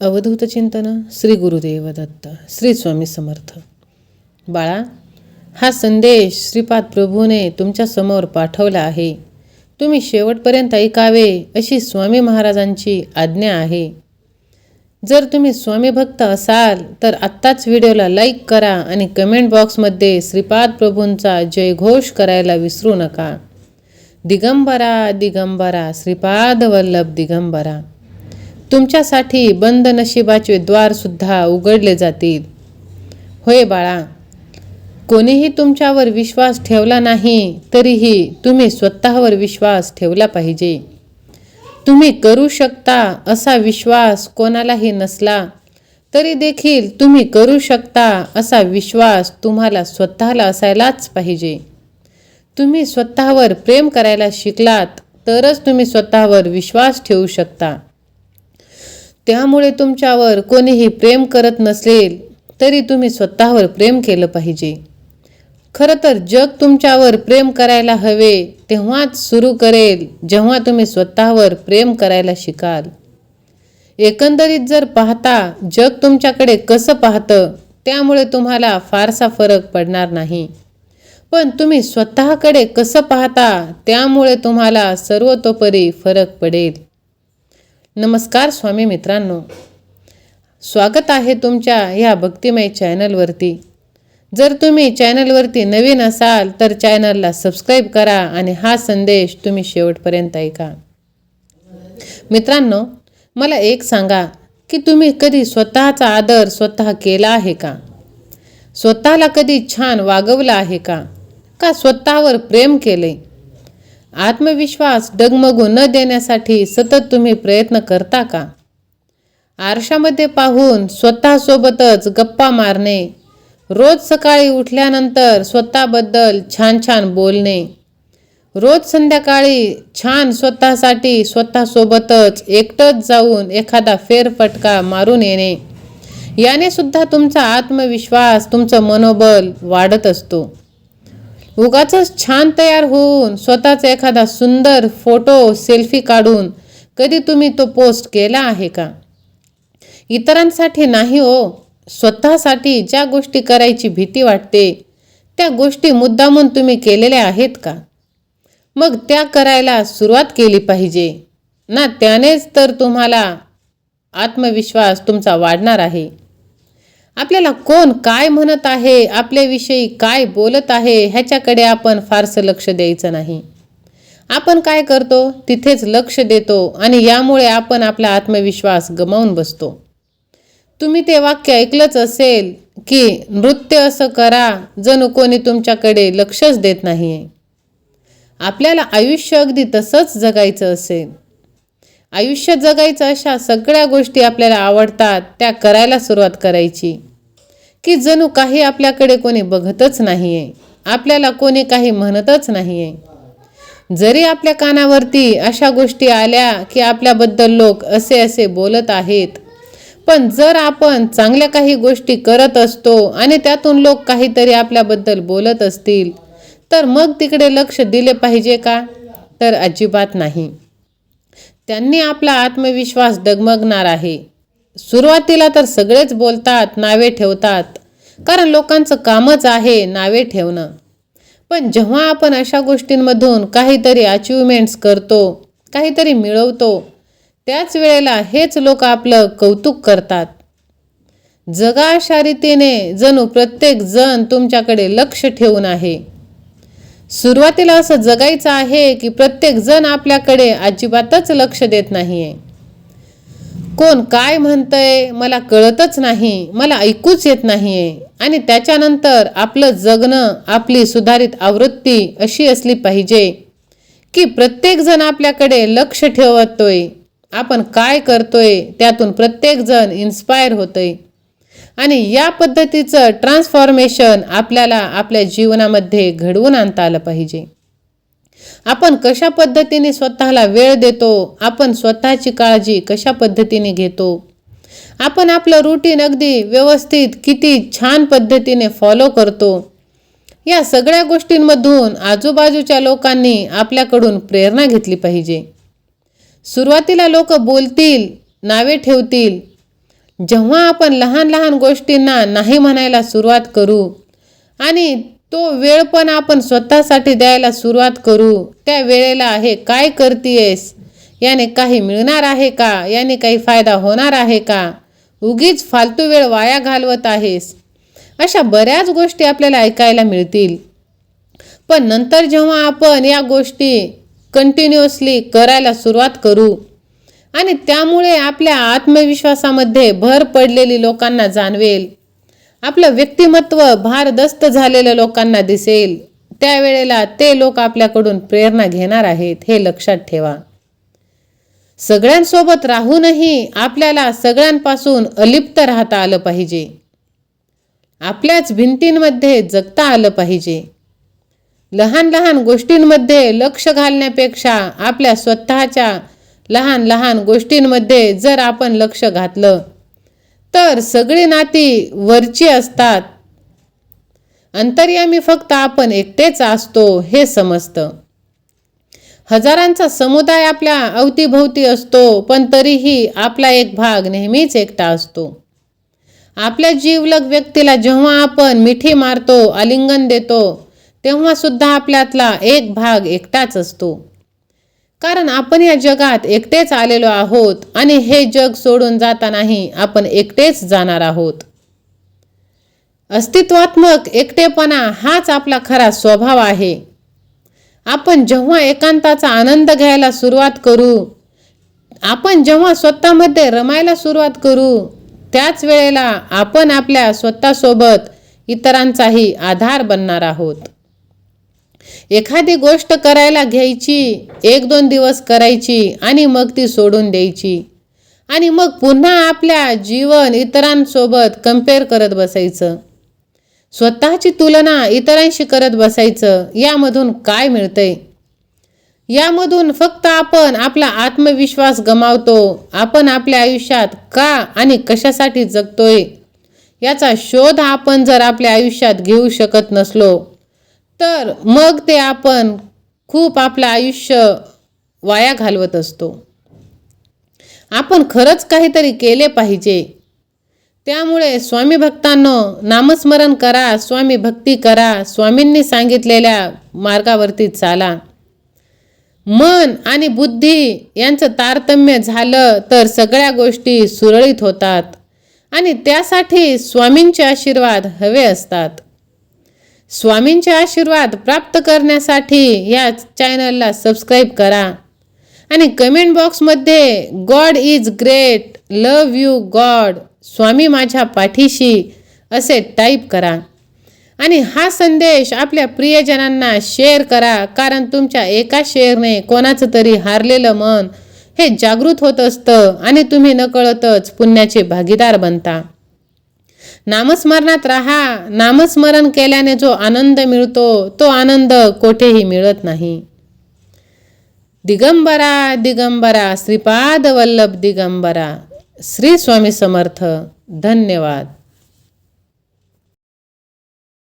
अवधूत चिंतन श्री गुरुदेव दत्त श्री स्वामी समर्थ. बाळा हा संदेश श्रीपाद प्रभूने तुमच्यासमोर पाठवला आहे. तुम्ही शेवटपर्यंत ऐकावे अशी स्वामी महाराजांची आज्ञा आहे. जर तुम्ही स्वामी भक्त असाल तर आत्ताच व्हिडिओला लाईक करा आणि कमेंट बॉक्समध्ये श्रीपाद प्रभूंचा जयघोष करायला विसरू नका. दिगंबरा दिगंबरा श्रीपाद वल्लभ दिगंबरा. तुमच्यासाठी बंद नशिबाचे द्वारसुद्धा उघडले जातील. होय बाळा कोणीही तुमच्यावर विश्वास ठेवला नाही तरीही तुम्ही स्वतःवर विश्वास ठेवला पाहिजे. तुम्ही करू शकता असा विश्वास कोणालाही नसला तरी देखील तुम्ही करू शकता असा विश्वास तुम्हाला स्वतःला असायलाच पाहिजे. तुम्ही स्वतःवर प्रेम करायला शिकलात तरच तुम्ही स्वतःवर विश्वास ठेवू शकता. त्यामुळे तुमच्यावर कोणीही प्रेम करत नसेल तरी तुम्ही स्वतःवर प्रेम केलं पाहिजे. खरं तर जग तुमच्यावर प्रेम करायला हवे तेव्हाच सुरू करेल जेव्हा तुम्ही स्वतःवर प्रेम करायला शिकाल. एकंदरीत जर पाहता जग तुमच्याकडे कसं पाहतं त्यामुळे तुम्हाला फारसा फरक पडणार नाही. पण तुम्ही स्वतःकडे कसं पाहता त्यामुळे तुम्हाला सर्वतोपरी फरक पडेल. नमस्कार स्वामी मित्रांनो. स्वागत आहे तुमच्या ह्या भक्तिमय चॅनलवरती. जर तुम्ही चॅनलवरती नवीन असाल तर चॅनलला सबस्क्राईब करा आणि हा संदेश तुम्ही शेवटपर्यंत ऐका. मित्रांनो मला एक सांगा की तुम्ही कधी स्वतःचा आदर स्वतः केला आहे का? स्वतःला कधी छान वागवलं आहे का? का स्वतःवर प्रेम केले आत्मविश्वास डगमगू न देण्यासाठी सतत तुम्ही प्रयत्न करता का? आरशामध्ये पाहून स्वतःसोबतच गप्पा मारणे रोज सकाळी उठल्यानंतर स्वतःबद्दल छान छान बोलणे रोज संध्याकाळी छान स्वतःसाठी स्वतःसोबतच एकटंच जाऊन एखादा फेरफटका मारून येणे याने सुद्धा तुमचा आत्मविश्वास तुमचं मनोबल वाढत असतो. उगाच छान तयार होऊन स्वतःचा एखादा सुंदर फोटो सेल्फी काढून कधी तुम्ही तो पोस्ट केला आहे का? इतरांसाठी नाही हो स्वतःसाठी ज्या गोष्टी करायची भीती वाटते त्या गोष्टी मुद्दामून तुम्ही केलेल्या आहेत का? मग त्या करायला सुरुवात केली पाहिजे. ना त्यानेच तर तुम्हाला आत्मविश्वास तुमचा वाढणार आहे. आपल्याला कोण काय म्हणत आहे आपल्याविषयी काय बोलत आहे ह्याच्याकडे आपण फारसं लक्ष द्यायचं नाही. आपण काय करतो? तिथेच लक्ष देतो आणि यामुळे आपण आपला आत्मविश्वास गमावून बसतो. तुम्ही ते वाक्य ऐकलंच असेल की नृत्य असं करा जणू कोणी तुमच्याकडे लक्षच देत नाहीये. आपल्याला आयुष्य अगदी तसंच जगायचं असेल. आयुष्य जगायचं अशा सगळ्या गोष्टी आपल्याला आवडतात त्या करायला सुरुवात करायची. की जणू काही आपल्याकडे कोणी बघतच नाही आहे आपल्याला कोणी काही म्हणतच नाही आहे जरी आपल्या कानावरती अशा गोष्टी आल्या की आपल्याबद्दल लोक असे असे बोलत आहेत पण जर आपण चांगल्या काही गोष्टी करत असतो आणि त्यातून लोक काहीतरी आपल्याबद्दल बोलत असतील तर मग तिकडे लक्ष दिले पाहिजे का? तर अजिबात नाही. त्यांनी आपला आत्मविश्वास डगमगणार आहे. सुरुवातीला तर सगळेच बोलतात नावे ठेवतात. कारण लोकांचं कामच आहे नावे ठेवणं. पण जेव्हा आपण अशा गोष्टींमधून काहीतरी अचिव्हमेंट्स करतो काहीतरी मिळवतो त्याच वेळेला हेच लोक आपलं कौतुक करतात. जगा अशा रीतीने जणू प्रत्येक जण तुमच्याकडे लक्ष ठेवून आहे. सुरुवातीला असं जगायचं आहे की प्रत्येक जण आपल्याकडे अजिबातच लक्ष देत नाहीये. कोण काय म्हणतंय मला कळतच नाही मला ऐकूच येत नाहीये. आणि त्याच्यानंतर आपलं जगणं आपली सुधारित आवृत्ती अशी असली पाहिजे की प्रत्येक जण आपल्याकडे लक्ष ठेवतोय. आपण काय करतोय त्यातून प्रत्येक जण इन्स्पायर होतोय. आणि या पद्धतीचं ट्रान्सफॉर्मेशन आपल्याला आपल्या जीवनामध्ये घडवून आणता आलं पाहिजे. आपण कशा पद्धतीने स्वतःला वेळ देतो आपण स्वतःची काळजी कशा पद्धतीने घेतो आपण आपलं रुटीन अगदी व्यवस्थित किती छान पद्धतीने फॉलो करतो या सगळ्या गोष्टींमधून आजूबाजूच्या लोकांनी आपल्याकडून प्रेरणा घेतली पाहिजे. सुरुवातीला लोक बोलतील नावे ठेवतील जेव्हा आपण लहान लहान गोष्टींना नाही म्हणायला सुरुवात करू आणि तो वेळ पण आपण स्वतःसाठी द्यायला सुरुवात करू त्या वेळेला हे काय करतीयेस? याने काही मिळणार आहे का? याने काही फायदा होणार आहे का? उगीच फालतू वेळ वाया घालवत आहेस. अशा बऱ्याच गोष्टी आपल्याला ऐकायला मिळतील. पण नंतर जेव्हा आपण या गोष्टी कंटिन्युअसली करायला सुरुवात करू आणि त्यामुळे आपल्या आत्मविश्वासामध्ये भर पडलेली लोकांना जाणवेल. आपलं व्यक्तिमत्व भारदस्त झालेलं लोकांना दिसेल. त्यावेळेला ते लोक आपल्याकडून प्रेरणा घेणार आहेत हे लक्षात ठेवा. सगळ्यांसोबत राहूनही आपल्याला सगळ्यांपासून अलिप्त राहता आलं पाहिजे. आपल्याच भिंतींमध्ये जगता आलं पाहिजे. लहान लहान गोष्टींमध्ये लक्ष घालण्यापेक्षा आपल्या स्वतःच्या लहान लहान गोष्टींमध्ये जर आपण लक्ष घातलं तर सगळी नाती वरची असतात. अंतर्यामी फक्त आपण एकटेच असतो हे समजतं. हजारांचा समुदाय आपल्या अवतीभोवती असतो पण तरीही आपला एक भाग नेहमीच एकटा असतो. आपल्या जीवलग व्यक्तीला जेव्हा आपण मिठी मारतो आलिंगन देतो तेव्हा सुद्धा आपल्यातला एक भाग एकटाच असतो. कारण आपण या जगात एकटेच आलेलो आहोत आणि हे जग सोडून जातानाही आपण एकटेच जाणार आहोत. अस्तित्वात्मक एकटेपणा हाच आपला खरा स्वभाव आहे. आपण जेव्हा एकांताचा आनंद घ्यायला सुरुवात करू आपण जेव्हा स्वतःमध्ये रमायला सुरुवात करू त्याच वेळेला आपण आपल्या स्वतःसोबत इतरांचाही आधार बनणार आहोत. एखादी गोष्ट करायला घ्यायची एक दोन दिवस करायची आणि मग ती सोडून द्यायची. आणि मग पुन्हा आपल्या जीवन इतरांसोबत कंपेअर करत बसायचं. स्वतःची तुलना इतरांशी करत बसायचं यामधून काय मिळतंय? यामधून फक्त आपण आपला आत्मविश्वास गमावतो आपण आपल्या आयुष्यात का आणि कशासाठी जगतोय? याचा शोध आपण जर आपल्या आयुष्यात घेऊ शकत नसलो तर मग ते आपण खूप आपलं आयुष्य वाया घालवत असतो. आपण खरंच काहीतरी केले पाहिजे. त्यामुळे स्वामी भक्तांनो नामस्मरण करा स्वामी भक्ती करा स्वामींनी सांगितलेल्या मार्गावरती चाला. मन आणि बुद्धी यांचं तारतम्य झालं तर सगळ्या गोष्टी सुरळीत होतात आणि त्यासाठी स्वामींचे आशीर्वाद हवे असतात. स्वामींचे आशीर्वाद प्राप्त करण्यासाठी या चॅनलला सबस्क्राईब करा. आणि कमेंट बॉक्समध्ये God is great love you God Swami माझ्या पाठीशी असे टाईप करा. आणि हा संदेश आपल्या प्रियजनांना शेअर करा कारण तुमच्या एका शेअरने कोणाचं तरी हारलेलं मन हे जागृत होत असतं आणि तुम्ही नकळतच पुण्याचे भागीदार बनता. नामस्मरणात राहा. नामस्मरण केल्याने जो आनंद मिळतो तो आनंद कोठेही मिळत नाही. दिगंबरा दिगंबरा श्रीपाद वल्लभ दिगंबरा. श्री स्वामी समर्थ. धन्यवाद.